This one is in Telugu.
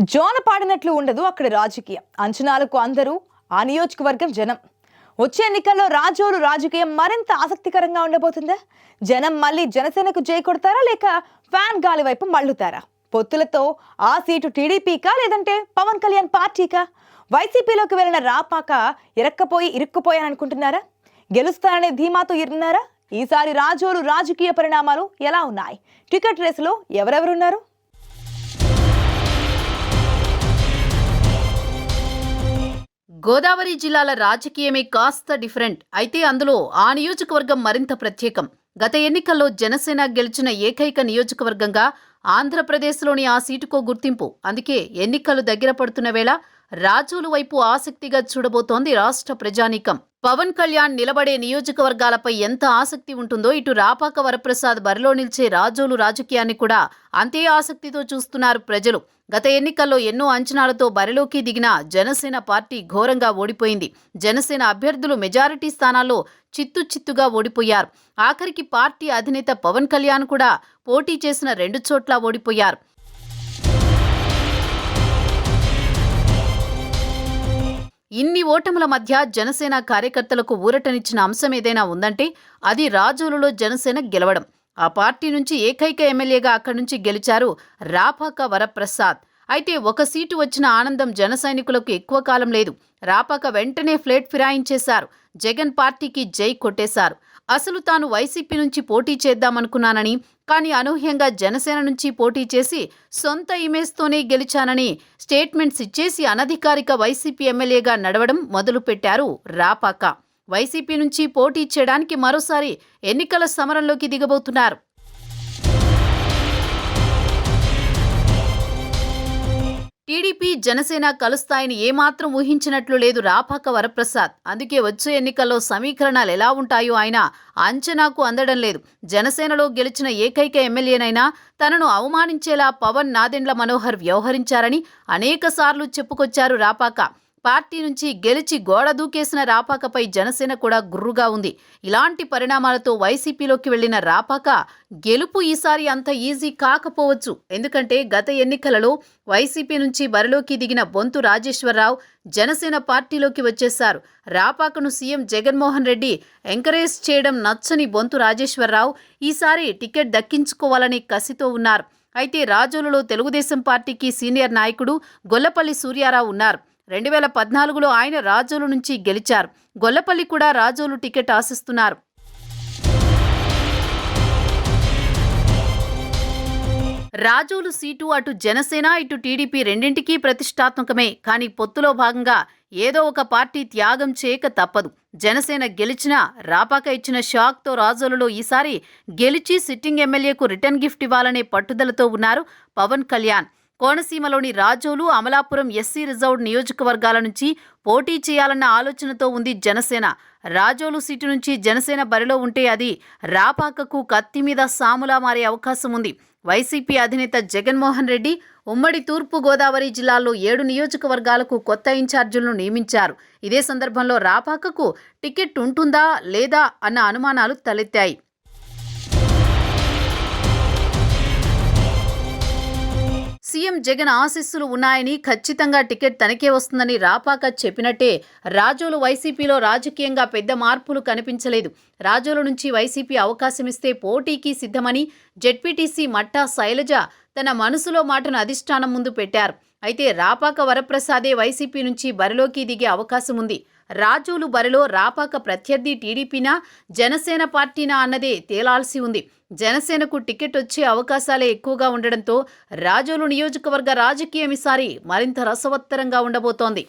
జోన పాడినట్లు ఉండదు అక్కడ రాజకీయం. అంచనాలకు అందరూ ఆ నియోజకవర్గం జనం. వచ్చే ఎన్నికల్లో రాజోలు రాజకీయం మరింత ఆసక్తికరంగా ఉండబోతుందా? జనం మళ్ళీ జనసేనకు చేకొడతారా లేక ఫ్యాన్ గాలి వైపు మళ్ళుతారా? పొత్తులతో ఆ సీటు టీడీపీకా లేదంటే పవన్ కళ్యాణ్ పార్టీకా? వైసీపీలోకి వెళ్ళిన రాపాక ఇరక్కపోయి ఇరుక్కుపోయాను అనుకుంటున్నారా ధీమాతో ఇరున్నారా? ఈసారి రాజోలు రాజకీయ పరిణామాలు ఎలా ఉన్నాయి? టికెట్ రేసులో ఎవరెవరున్నారు? గోదావరి జిల్లాల రాజకీయమే కాస్త డిఫరెంట్. అయితే అందులో ఆ నియోజకవర్గం మరింత ప్రత్యేకం. గత ఎన్నికల్లో జనసేన గెలిచిన ఏకైక నియోజకవర్గంగా ఆంధ్రప్రదేశ్లోని ఆ సీటుకో గుర్తింపు. అందుకే ఎన్నికలు దగ్గర పడుతున్న వేళ రాజోలు వైపు ఆసక్తిగా చూడబోతోంది రాష్ట్ర ప్రజానీకం. పవన్ కళ్యాణ్ నిలబడే నియోజకవర్గాలపై ఎంత ఆసక్తి ఉంటుందో ఇటు రాపాక వరప్రసాద్ బరిలో నిలిచే రాజోలు రాజకీయాన్ని కూడా అంతే ఆసక్తితో చూస్తున్నారు ప్రజలు. గత ఎన్నికల్లో ఎన్నో అంచనాలతో బరిలోకి దిగిన జనసేన పార్టీ ఘోరంగా ఓడిపోయింది. జనసేన అభ్యర్థులు మెజారిటీ స్థానాల్లో చిత్తు చిత్తుగా ఓడిపోయారు. ఆఖరికి పార్టీ అధినేత పవన్ కళ్యాణ్ కూడా పోటీ చేసిన రెండు చోట్ల ఓడిపోయారు. ఇన్ని ఓటముల మధ్య జనసేన కార్యకర్తలకు ఊరటనిచ్చిన అంశం ఏదైనా ఉందంటే అది రాజోలులో జనసేన గెలవడం. ఆ పార్టీ నుంచి ఏకైక ఎమ్మెల్యేగా అక్కడి నుంచి గెలిచారు రాపాక వరప్రసాద్. అయితే ఒక సీటు వచ్చిన ఆనందం జన సైనికులకు ఎక్కువ కాలం లేదు. రాపాక వెంటనే ఫ్లేట్ ఫిరాయించేశారు. జగన్ పార్టీకి జై కొట్టేశారు. అసలు తాను వైసీపీ నుంచి పోటీ చేద్దామనుకున్నానని కానీ అనూహ్యంగా జనసేన నుంచి పోటీ చేసి సొంత ఇమేజ్తోనే గెలిచానని స్టేట్మెంట్స్ ఇచ్చేసి అనధికారిక వైసీపీ ఎమ్మెల్యేగా నడవడం మొదలుపెట్టారు రాపాక. వైసీపీ నుంచి పోటీ చేయడానికి మరోసారి ఎన్నికల సమరంలోకి దిగబోతున్నారు. టీడీపీ జనసేన కలుస్తాయని ఏమాత్రం ఊహించినట్లు లేదు రాపాక వరప్రసాద్. అందుకే వచ్చే ఎన్నికల్లో సమీకరణాలు ఎలా ఉంటాయో ఆయన అంచనాకు అందడం లేదు. జనసేనలో గెలిచిన ఏకైక ఎమ్మెల్యేనైనా తనను అవమానించేలా పవన్ నాదెండ్ల మనోహర్ వ్యవహరించారని అనేకసార్లు చెప్పుకొచ్చారు రాపాక. పార్టీ నుంచి గెలిచి గోడ దూకేసిన రాపాకపై జనసేన కూడా గుర్రుగా ఉంది. ఇలాంటి పరిణామాలతో వైసీపీలోకి వెళ్ళిన రాపాక గెలుపు ఈసారి అంత ఈజీ కాకపోవచ్చు. ఎందుకంటే గత ఎన్నికలలో వైసీపీ నుంచి బరిలోకి దిగిన బొంతు రాజేశ్వరరావు జనసేన పార్టీలోకి వచ్చేశారు. రాపాకను సీఎం జగన్మోహన్ రెడ్డి ఎంకరేజ్ చేయడం నచ్చని బొంతు రాజేశ్వరరావు ఈసారి టికెట్ దక్కించుకోవాలని కసితో ఉన్నారు. అయితే రాజోలులో తెలుగుదేశం పార్టీకి సీనియర్ నాయకుడు గొల్లపల్లి సూర్యారావు ఉన్నారు. రెండు వేల పద్నాలుగులో ఆయన రాజోలు నుంచి గెలిచారు. గొల్లపల్లి కూడా రాజోలు టికెట్ ఆశిస్తున్నారు. రాజోలు సీటు అటు జనసేన ఇటు టీడీపీ రెండింటికీ ప్రతిష్టాత్మకమే. కానీ పొత్తులో భాగంగా ఏదో ఒక పార్టీ త్యాగం చేయక తప్పదు. జనసేన గెలిచినా రాపాక ఇచ్చిన షాక్తో రాజోలులో ఈసారి గెలిచి సిట్టింగ్ ఎమ్మెల్యేకు రిటర్న్ గిఫ్ట్ ఇవ్వాలనే పట్టుదలతో ఉన్నారు పవన్ కళ్యాణ్. కోనసీమలోని రాజోలు అమలాపురం ఎస్సీ రిజర్వ్డ్ నియోజకవర్గాల నుంచి పోటీ చేయాలన్న ఆలోచనతో ఉంది జనసేన. రాజోలు సీటు నుంచి జనసేన బరిలో ఉంటే అది రాపాకకు కత్తి మీద సాములా మారే అవకాశం ఉంది. వైసీపీ అధినేత జగన్మోహన్ రెడ్డి ఉమ్మడి తూర్పు గోదావరి జిల్లాలో ఏడు నియోజకవర్గాలకు కొత్త ఇన్ఛార్జీలను నియమించారు. ఇదే సందర్భంలో రాపాకకు టికెట్ ఉంటుందా లేదా అన్న అనుమానాలు తలెత్తాయి. సీఎం జగన్ ఆశీస్సులు ఉన్నాయని ఖచ్చితంగా టికెట్ తనకే వస్తుందని రాపాక చెప్పినట్టే రాజోలు వైసీపీలో రాజకీయంగా పెద్ద మార్పులు కనిపించలేదు. రాజోలు నుంచి వైసీపీ అవకాశం ఇస్తే పోటీకి సిద్ధమని జెడ్పీటీసీ మట్టా శైలజ తన మనసులో మాటను అధిష్టానం ముందు పెట్టారు. అయితే రాపాక వరప్రసాదే వైసీపీ నుంచి బరిలోకి దిగే అవకాశం ఉంది రాజోలు బరిలో రాపాక ప్రత్యర్థి టీడీపీనా జనసేన పార్టీనా అన్నదే తేలాల్సి ఉంది. జనసేనకు టికెట్ వచ్చే అవకాశాలే ఎక్కువగా ఉండడంతో రాజోలు నియోజకవర్గ రాజకీయం ఈసారి మరింత రసవత్తరంగా ఉండబోతోంది.